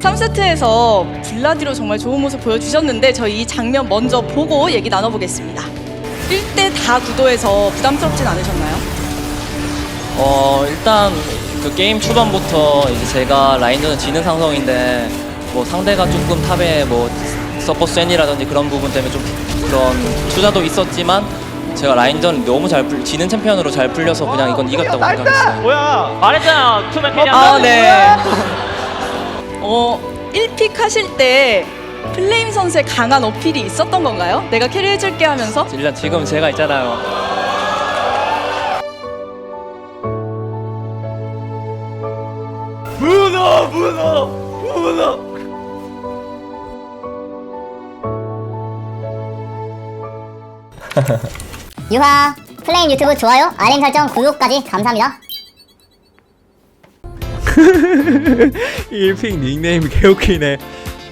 3세트에서 블라디로 정말 좋은 모습 보여주셨는데 저희 이 장면 먼저 보고 얘기 나눠보겠습니다. 1대 다 구도에서 부담스럽진 않으셨나요? 어 일단 그 게임 초반부터 이제 제가 라인전은 지는 상성인데 뭐 상대가 조금 탑에 뭐 서포 센이라든지 그런 부분 때문에 좀 그런 투자도 있었지만 제가 라인전 너무 잘 풀, 지는 챔피언으로 잘 풀려서 그냥 이건 이겼다고 생각했어요. 뭐야? 말했잖아. 투맨 캐리 아. 네. 어, 1픽 하실 때 플레임 선수의 강한 어필이 있었던 건가요? 내가 캐리해줄게 하면서? 일단 지금 제가 있잖아요. 문어, 문어, 문어. 유하 플레임 유튜브 좋아요 알림 설정 구독까지 감사합니다 1픽 닉네임 개웃기네.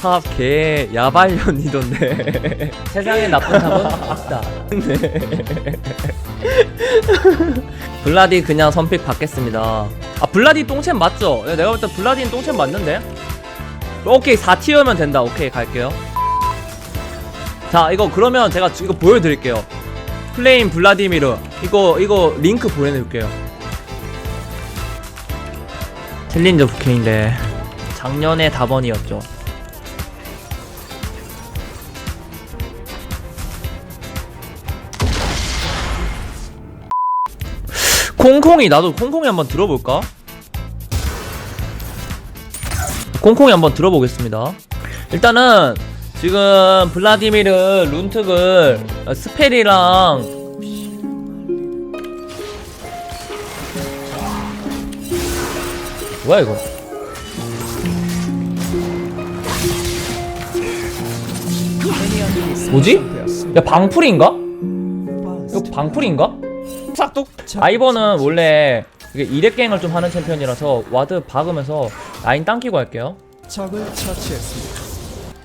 탑 개 야발년이던데. 세상에 나쁜 탑은 없다. 블라디 그냥 선픽 받겠습니다. 아 블라디 똥챔 맞죠? 야, 내가 볼 때 블라디는 똥챔 맞는데? 오케이 4티어면 된다. 오케이 갈게요. 자 이거 그러면 제가 지- 이거 보여드릴게요. 플레임 블라디미르. 이거 이거 링크 보내드릴게요 챌린저 부캐인데 작년에 다번이었죠 콩콩이 나도 콩콩이 한번 들어볼까? 콩콩이 한번 들어보겠습니다. 일단은 지금 블라디미르 룬특을 어, 스펠이랑 뭐야 이거? 뭐지? 야 방풀인가? 이거 방풀인가? 싹둑 아이버는 원래 이게 이렉갱을 좀 하는 챔피언이라서 와드 박으면서 라인 당기고 할게요.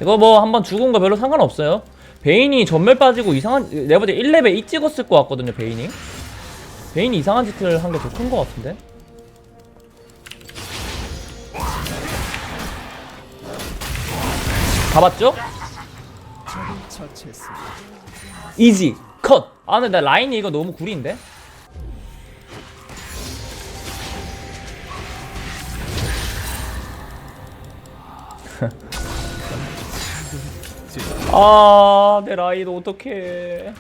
이거 뭐 한번 죽은 거 별로 상관없어요 베인이 전멸 빠지고 이상한 내가 볼때 1레벨 2 찍었을 것 같거든요 베인이 베인이 이상한 짓을 한 게 더 큰 것 같은데 잡았죠? 이지 컷! 아 근데 나 라인이 이거 너무 구리인데? 아, 내 라인 어떡해.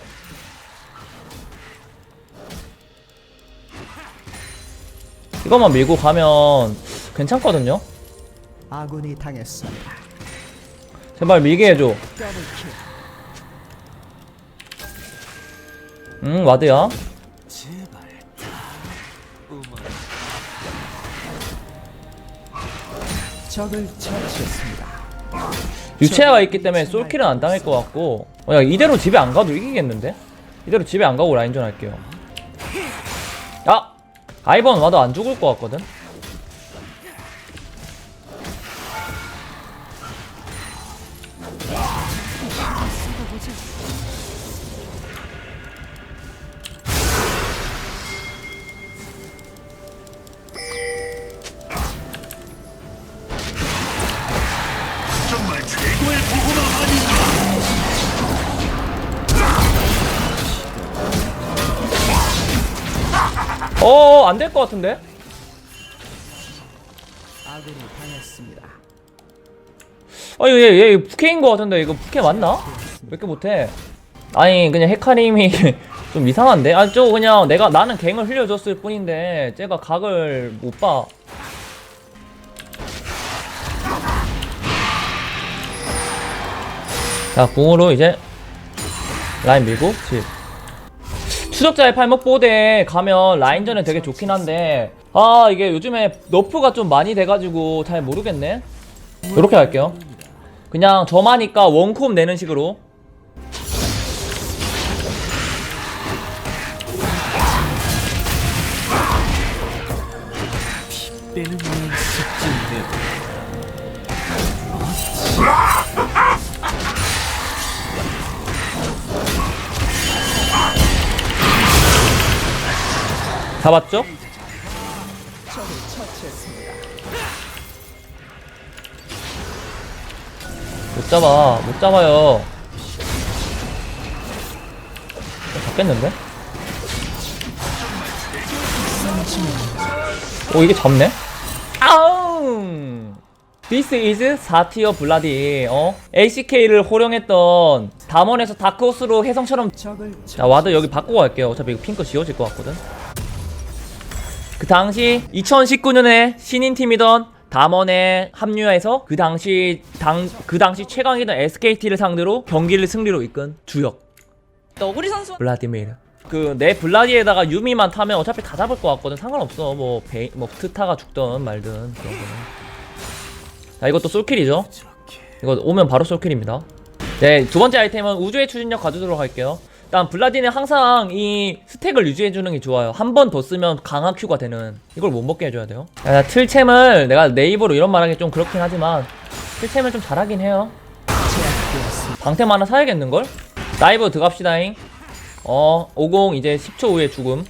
이것만 밀고 가면 괜찮거든요? 아군이 당했습니다. 제발 밀게 해줘. 응, 와드야. 적을 처치했습니다. 유체가 있기 때문에 솔킬은 안 당할 것 같고 어, 야 이대로 집에 안 가도 이기겠는데? 이대로 집에 안 가고 라인전 할게요 아! 아이번 와도 안 죽을 것 같거든? 어, 안 될 것 같은데? 아군이 당했습니다. 어, 얘, 얘, 얘 부캐인 것 같은데, 이거 부캐 맞나? 왜 이렇게 못해? 아니, 그냥 헤카림이 좀 이상한데? 아, 저 그냥 내가, 나는 갱을 흘려줬을 뿐인데, 쟤가 각을 못 봐. 자, 궁으로 이제, 라인 밀고, 집. 추적자의 팔목보대 가면 라인전에 되게 좋긴 한데 아 이게 요즘에 너프가 좀 많이 돼가지고 잘 모르겠네. 이렇게 할게요. 그냥 저마니까 원콤 내는 식으로. 때는 숙진 잡았죠? 못 잡아 못 잡아요 잡겠는데? 오 이게 잡네? 아웅 This is 4티어 블라디 어? ACK를 호령했던 담원에서 다크호스로 혜성처럼 자 와드 여기 바꾸고 갈게요 어차피 이거 핑크 지워질 것 같거든 그 당시 2019년에 신인팀이던 담원에 합류해서 그 당시 당 그 당시 최강이던 SKT를 상대로 경기를 승리로 이끈 주역. 너구리 선수. 블라디미르. 그 내 블라디에다가 유미만 타면 어차피 다 잡을 것 같거든. 상관없어. 뭐 베이 뭐 트타가 죽든 말든 그런 거는. 자 이것도 솔킬이죠. 이거 오면 바로 솔킬입니다. 네두 번째 아이템은 우주의 추진력 가져도록 할게요 일단 블라디는 항상 이 스택을 유지해주는 게 좋아요. 한 번 더 쓰면 강화 큐가 되는. 이걸 못 먹게 해줘야 돼요. 야, 틀챔을 내가 네이버로 이런 말하기 좀 그렇긴 하지만 틀챔을 좀 잘하긴 해요. 방템 하나 사야겠는걸? 다이브 들어갑시다잉. 어, 50 이제 10초 후에 죽음.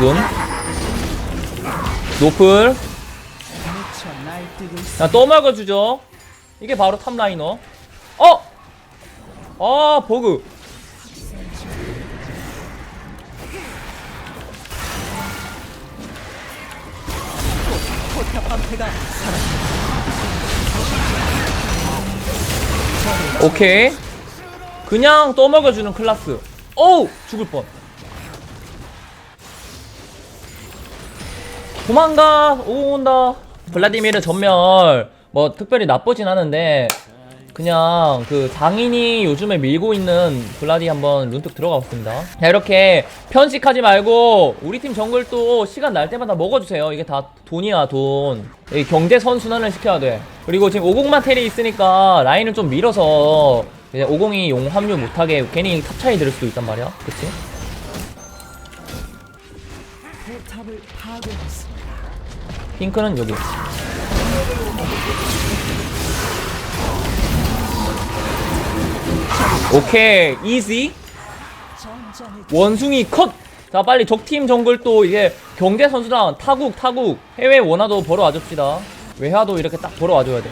음, 50 죽음. 노플. 미쳐 날뛰고 있습니다. 자, 또 먹어주죠. 이게 바로 탑라이너. 어! 아, 버그. 오케이. 그냥 또 먹여주는 클라스. 어우! 죽을 뻔. 도망가! 오, 온다. 블라디미르 전멸, 뭐, 특별히 나쁘진 않은데, 그냥 그 장인이 요즘에 밀고 있는 블라디 한번 룬특 들어가 봤습니다. 자, 이렇게 편식하지 말고, 우리 팀 정글 또 시간 날 때마다 먹어주세요. 이게 다 돈이야, 돈. 이 경제 선순환을 시켜야 돼. 그리고 지금 50만 텔이 있으니까 라인을 좀 밀어서, 이제 50이 용 합류 못하게 괜히 탑 차이 들 수도 있단 말이야. 그치? 핑크는 여기. 오케이, 이지. 원숭이 컷! 자, 빨리 적팀 정글 또 이제 경제 선수랑 타국, 타국, 해외 원화도 벌어 와 줍시다. 외화도 이렇게 딱 벌어 와 줘야 돼.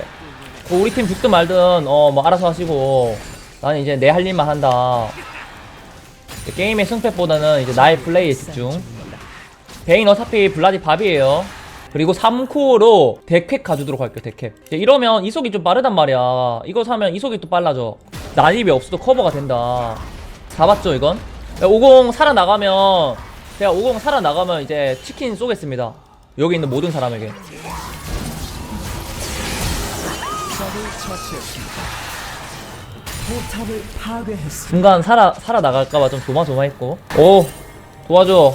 뭐 우리 팀 죽든 말든, 어, 뭐 알아서 하시고. 나는 이제 내 할 일만 한다. 게임의 승패보다는 이제 나의 플레이에 집중. 베인 어차피 블라디 밥이에요. 그리고 3코어로 데캡 가주도록 할게요, 데캡. 이러면 이속이 좀 빠르단 말이야. 이거 사면 이속이 또 빨라져. 난입이 없어도 커버가 된다. 잡았죠, 이건? 50 살아나가면, 제가 50 살아나가면 이제 치킨 쏘겠습니다. 여기 있는 모든 사람에게. 파괴했습니다. 중간 살아, 살아 나갈까봐 좀 조마조마했고. 오! 도와줘.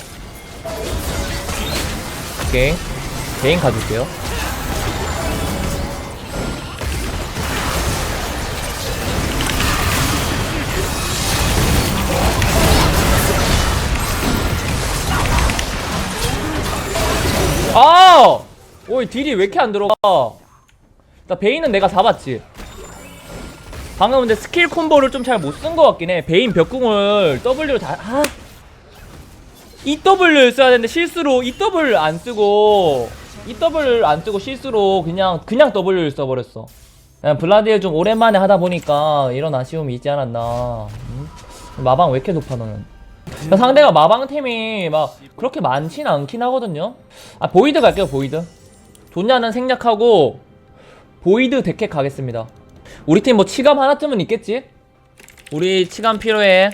오케이. 개인 가줄게요. 아! 오이 딜이 왜 이렇게 안 들어가? 나 베인은 내가 잡았지. 방금 근데 스킬 콤보를 좀 잘 못 쓴 것 같긴 해. 베인 벽궁을 W로 다, 아. EW를 써야 되는데 실수로 EW 안 쓰고, EW 안 쓰고 실수로 그냥, 그냥 W를 써버렸어. 그냥 블라디를 좀 오랜만에 하다 보니까 이런 아쉬움이 있지 않았나. 음? 마방 왜 이렇게 높아, 너는? 상대가 마방템이 막 그렇게 많진 않긴 하거든요. 아, 보이드 갈게요, 보이드. 좋냐는 생략하고, 보이드 데켓 가겠습니다. 우리 팀 뭐 치감 하나쯤은 있겠지? 우리 치감 필요해.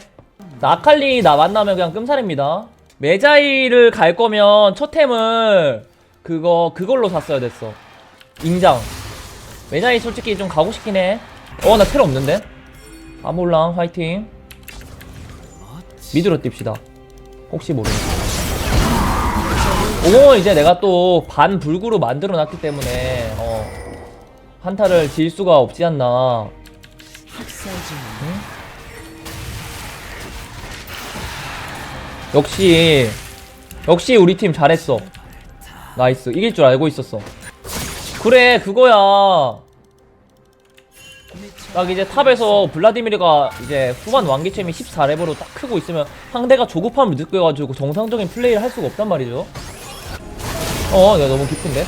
나 아칼리 나 만나면 그냥 끔살입니다. 메자이를 갈 거면 첫 템을 그거 그걸로 샀어야 됐어. 인장. 메자이 솔직히 좀 가고 싶긴 해. 어나텔 없는데? 아몰랑 화이팅. 미드로 뜁시다. 혹시 모르니까. 오공은 이제 내가 또 반 불구로 만들어 놨기 때문에 어 한타를 질 수가 없지 않나. 중입니다. 역시 역시 우리 팀 잘했어. 나이스. 이길 줄 알고 있었어. 그래 그거야. 딱 이제 탑에서 블라디미르가 이제 후반 완기챔이 14레벨로 딱 크고 있으면 상대가 조급함을 느껴가지고 정상적인 플레이를 할 수가 없단 말이죠. 어 내가 너무 깊은데?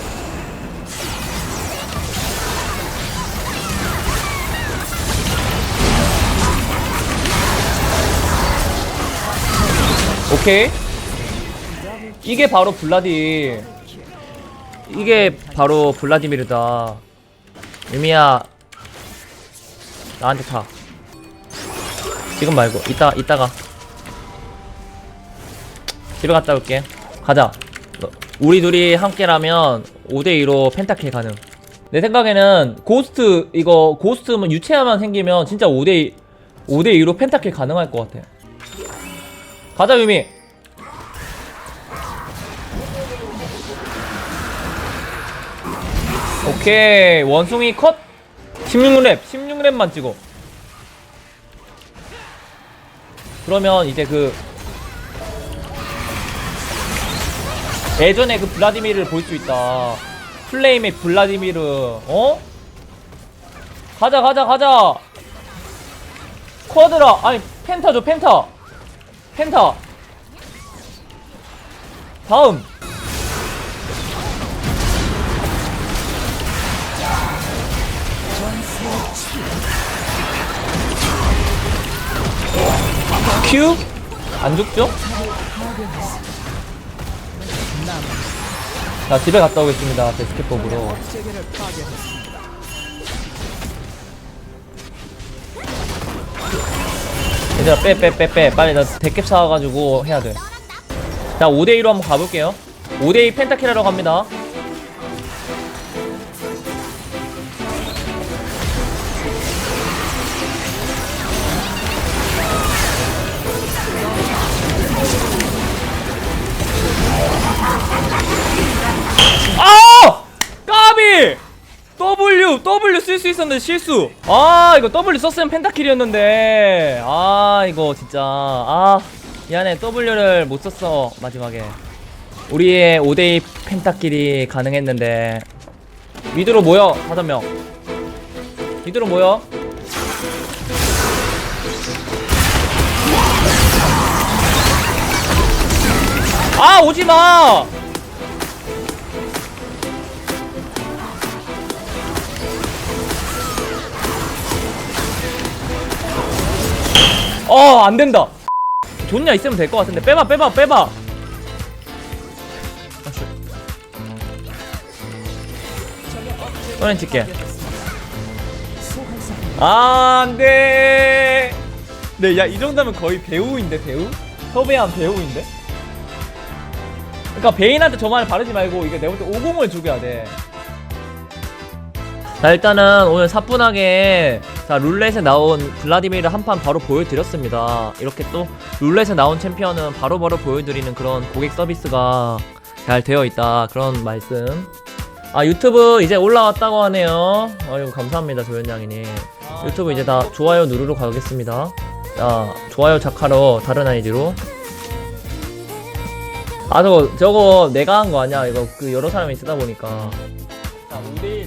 오케이. 이게 바로 블라디 이게 바로 블라디미르다. 유미야 나한테 타. 지금 말고 이따 이따가. 집에 갔다 올게. 가자. 너- 우리 둘이 함께라면 5대2로 펜타킬 가능. 내 생각에는 고스트 이거 고스트면 유체화만 생기면 진짜 5대2 5대2로 펜타킬 가능할 것 같아. 가자 유미 오케이. 원숭이 컷. 16렙 16렙만 찍어. 그러면 이제 그 예전에 그 블라디미르를 볼 수 있다. 플레임의 블라디미르 어? 가자 가자 가자. 쿼드라. 아니 펜타 줘 펜타. 펜타. 다음 큐? 안 죽죠? 자 집에 갔다 오겠습니다 파괴했습니다. 얘들아 빼빼빼빼 빨리 나 데캡 사와가지고 해야 돼 자 5대2로 한번 가볼게요 5대2 펜타킬하러 갑니다 W W 쓸 수 있었는데 실수. 아 이거 W 썼으면 펜타킬이었는데. 아 이거 진짜 아 미안해 W를 못 썼어 마지막에. 우리의 5대2 펜타킬이 가능했는데 미드로 모여 다섯 명. 미드로 모여. 아 오지 마. 어, 안 된다. 좋냐 있으면 될 것 같은데 빼봐, 빼봐, 빼봐. 또렌 찍게. 아, 안 돼. 네, 야, 이 정도면 거의 배우인데, 배우? 섭외한 배우인데? 그러니까 베인한테 저 말을 바르지 말고 이게 내가 볼때 50을 죽여야 돼. 자 일단은 오늘 사뿐하게 자 룰렛에 나온 블라디미르 한 판 바로 보여드렸습니다. 이렇게 또 룰렛에 나온 챔피언은 바로 바로 보여드리는 그런 고객 서비스가 잘 되어 있다. 그런 말씀. 아 유튜브 이제 올라왔다고 하네요. 아유 감사합니다 조현양이님. 유튜브 이제 다 좋아요 누르러 가겠습니다. 자 좋아요 작하러 다른 아이디로. 아 저거 저거 내가 한 거 아니야? 이거 그 여러 사람이 쓰다 보니까. 자, 5대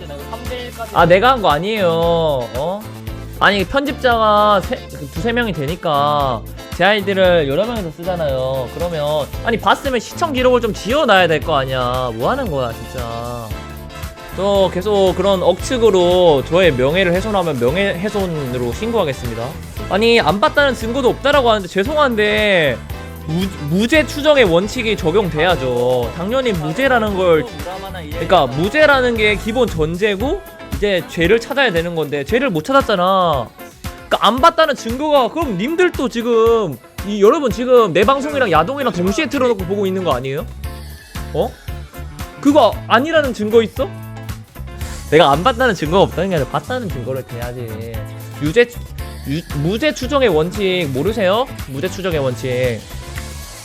1, 아, 5대1까지 나고 3대1까지. 아, 내가 한 거 아니에요. 어? 아니, 편집자가 세, 그 두세 명이 되니까 제 아이들을 여러 명이서 쓰잖아요. 그러면, 아니, 봤으면 시청 기록을 좀 지워놔야 될 거 아니야. 뭐 하는 거야, 진짜. 저 계속 그런 억측으로 저의 명예를 훼손하면 명예훼손으로 신고하겠습니다. 아니, 안 봤다는 증거도 없다라고 하는데 죄송한데, 무, 무죄 추정의 원칙이 적용돼야죠. 당연히 무죄라는 걸 그러니까 무죄라는 게 기본 전제고 이제 죄를 찾아야 되는 건데 죄를 못 찾았잖아. 그러니까 안 봤다는 증거가 그럼 님들도 지금 이 여러분 지금 내 방송이랑 야동이랑 동시에 틀어놓고 보고 있는 거 아니에요? 어? 그거 아니라는 증거 있어? 내가 안 봤다는 증거가 없다는 게 아니라 봤다는 증거를 대야지. 유죄 유, 무죄 추정의 원칙 모르세요? 무죄 추정의 원칙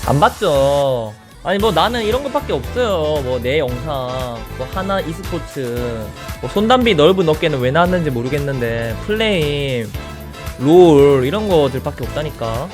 안 봤죠. 아니 뭐 나는 이런 것밖에 없어요. 뭐 내 영상, 뭐 하나 e스포츠, 뭐 손담비 넓은 어깨는 왜 나왔는지 모르겠는데 플레임, 롤 이런 거들밖에 없다니까.